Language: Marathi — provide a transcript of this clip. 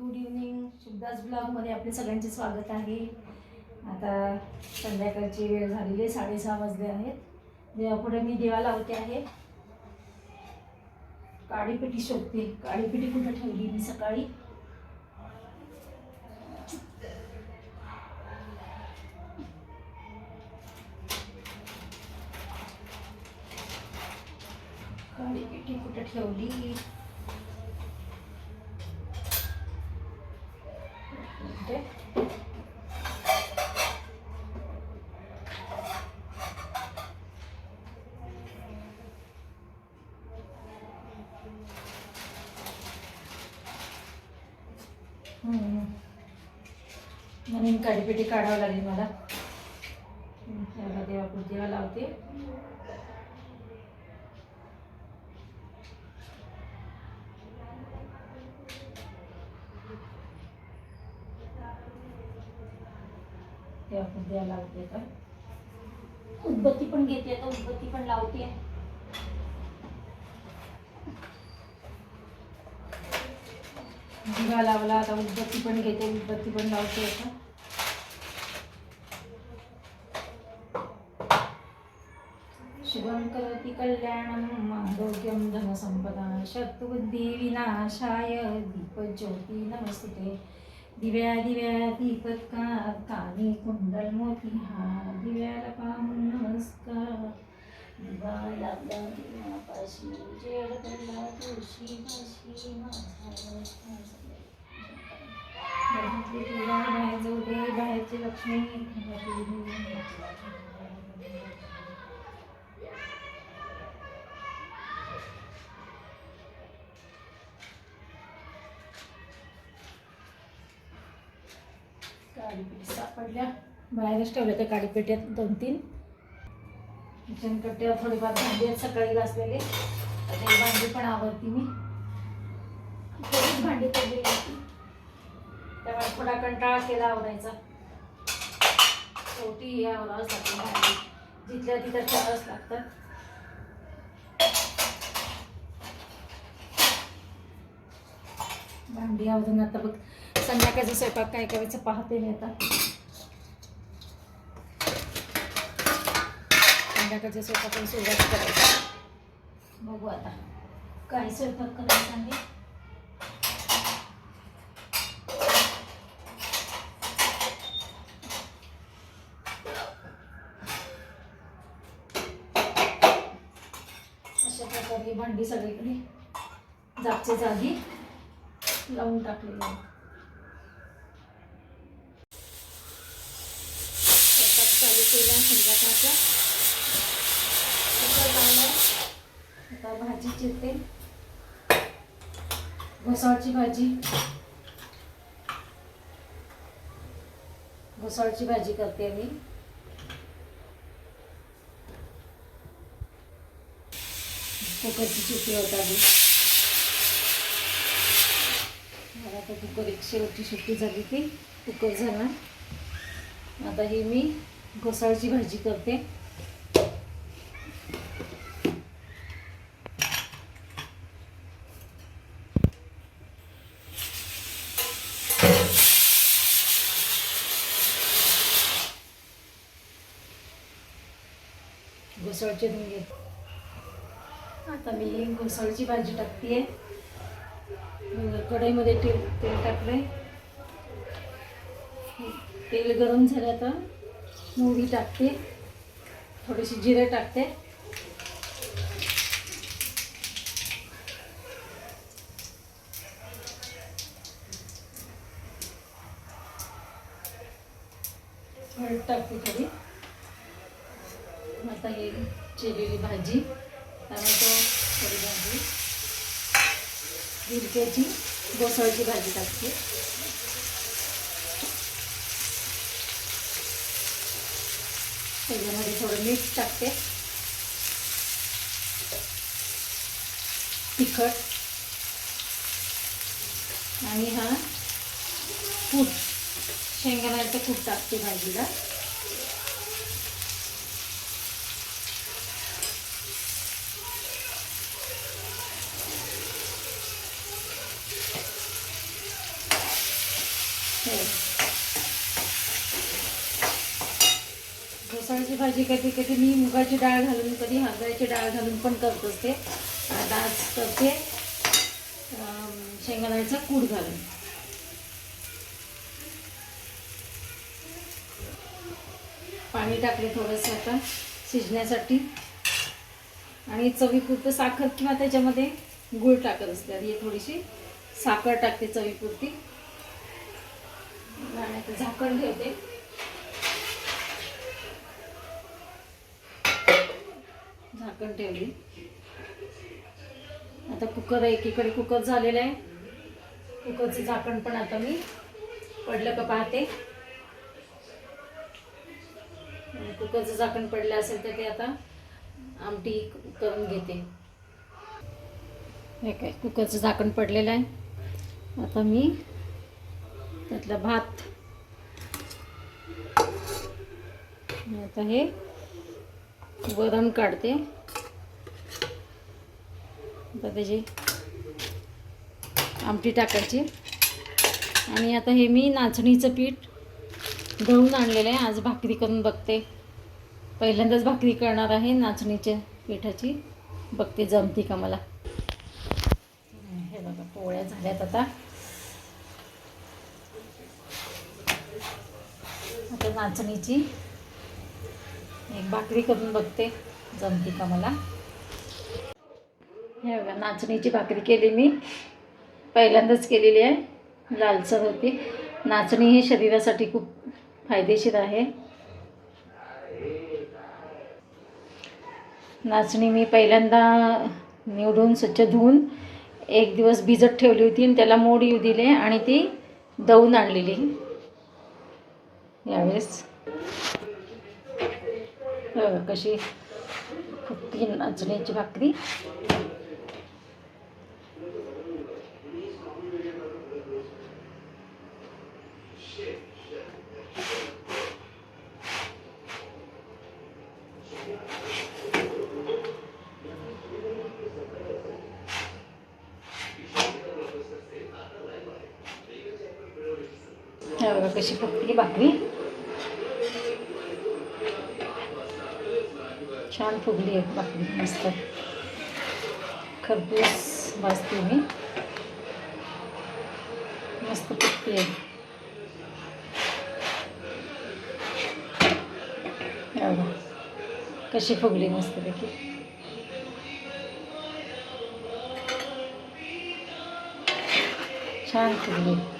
गुड इव्हनिंग शुभदास ब्लॉगमध्ये आपले सगळ्यांचे स्वागत आहे. आता संध्याकाळची वेळ झालेली आहे साडेसहा वाजले आहेत. देवापुढे मी देवा लावते आहे. काळीपिठी शोधते. काळीपिठी कुठं ठेवली मी सकाळी काळीपिठी कुठं ठेवली मिनिटे. म्हणून काडीपेटी काढावं लागेल मला. हम्म, लावते. देवापुरतीला आपण द्या लावते तर उदबत्ती पण घेते आता उदबत्ती पण लावते. दिवा लावला आता उदबत्ती पण घेते उदबत्ती पण लावते आता. शुभं करोति कल्याणं आरोग्यं धनसम्पदा शत्रुबुद्धिविनाशाय दीपज्योती नमस्ते। दिव्या दिव्या दीपका कानी कुंडल मोती हा दिव्याला पाहून नमस्कार. दिवा लागला दिवापाशी जेड पडला तुळशी पाशी माझा बाहेर जाऊ दे बाहेरची लक्ष्मी. घरातली काडीपेटी सापडल्या बाहेरच ठेवल्या त्या काडीपेट्यात दोन तीन किचन थोडीफार भांडी आहेत सकाळी घासलेले. ते भांडी पण आवडती मी. थोडीच भांडी पडलेली होती. त्यामुळे थोडा कंटाळा केला आवडायचा शेवटी आवडावंच लागतं भांडी. जिथल्या तिथं ठेवावंच लागतात भांडी आवडून आता बघ. संध्याकाळचा स्वयंपाक काय करायचं पाहते मी आता. संध्याकाळच्या स्वयंपाकाला सुरुवात करायची. बघू आता. काय स्वयंपाक करायचा आहे? अशा प्रकारे भांडी सगळीकडे जागच्या जागी लावून टाकलेली आहे स्वयंपाक चालू केला संध्याकाळचा. कुकर लावला आता भाजी चिरते. घोसाळची भाजी. घोसाळची भाजी करते मी. कुकरची शिट्टी होता मला आता कुकर एक शेवटची सुट्टी झाली ती. कुकर झाला. आता ही मी घोसाळची भाजी करते. घोसाळचे धुंगे आता मी घोसाळची भाजी टाकते कढईमध्ये तेल तेल टाकलंय. तेल गरम झालं आता. मोहरी टाकते. थोडीशी जिरे टाकते. हळद टाकते थोडी. आता ही चिरलेली भाजी. टमॅटो थोडी भाजी गिरक्याची गोसळची भाजी टाकते. त्याच्यामध्ये थोडं मीठ टाकते. तिखट. आणि हा कूट. शेंगदाण्याचं कूट टाकते भाजीला हे. कोसळची भाजी कधी कधी मी मुगाची डाळ घालून कधी हरभऱ्याची डाळ घालून पण करत असते आता आज करते अं, शेंगदाण्याचा घालून. पाणी टाकले थोडंसं आता शिजण्यासाठी. आणि चवीपुरतं साखर किंवा त्याच्यामध्ये गूळ टाकत असते. आधी थोडीशी साखर टाकते चवीपुरती. आणि झाकण ठेवते. झाकण ठेवली. आता कुकर एकीकडे कुकर झालेलं आहे. कुकरचं झाकण पण आता मी पडलं का पाहते. कुकरचं झाकण पडलं असेल तर ते आता आमटी करून घेते. हे काय कुकरचं झाकण पडलेलं आहे. आता मी त्यातला भात. आता हे वरण काढते. आता त्याची आमटी टाकायची. आणि आता हे मी नाचणीचं पीठ दळून आणलेलं आहे. आज भाकरी करून बघते. पहिल्यांदाच भाकरी करणार आहे नाचणीच्या पिठाची. बघते जमती का मला. हे बघा पोळ्या झाल्यात आता. आता नाचणीची. एक भाकरी करून बघते. जमती का मला. हे बघा नाचणीची भाकरी केली मी. पहिल्यांदाच केलेली आहे. लालसर होती. नाचणी ही शरीरासाठी खूप फायदेशीर आहे. नाचणी मी पहिल्यांदा निवडून स्वच्छ धुवून एक दिवस भिजत ठेवली होती आणि त्याला मोड येऊ दिले आणि ती दवून आणलेली. यावेळेस कशी फुटती नाचण्याची भाकरी. बघा कशी फुटती भाकरी. छान फुगली आहे भाकरी मस्त. खरपूस भाजते मी. मस्त फुगते आहे हे बघा कशी फुगली मस्तपैकी. छान फुगली.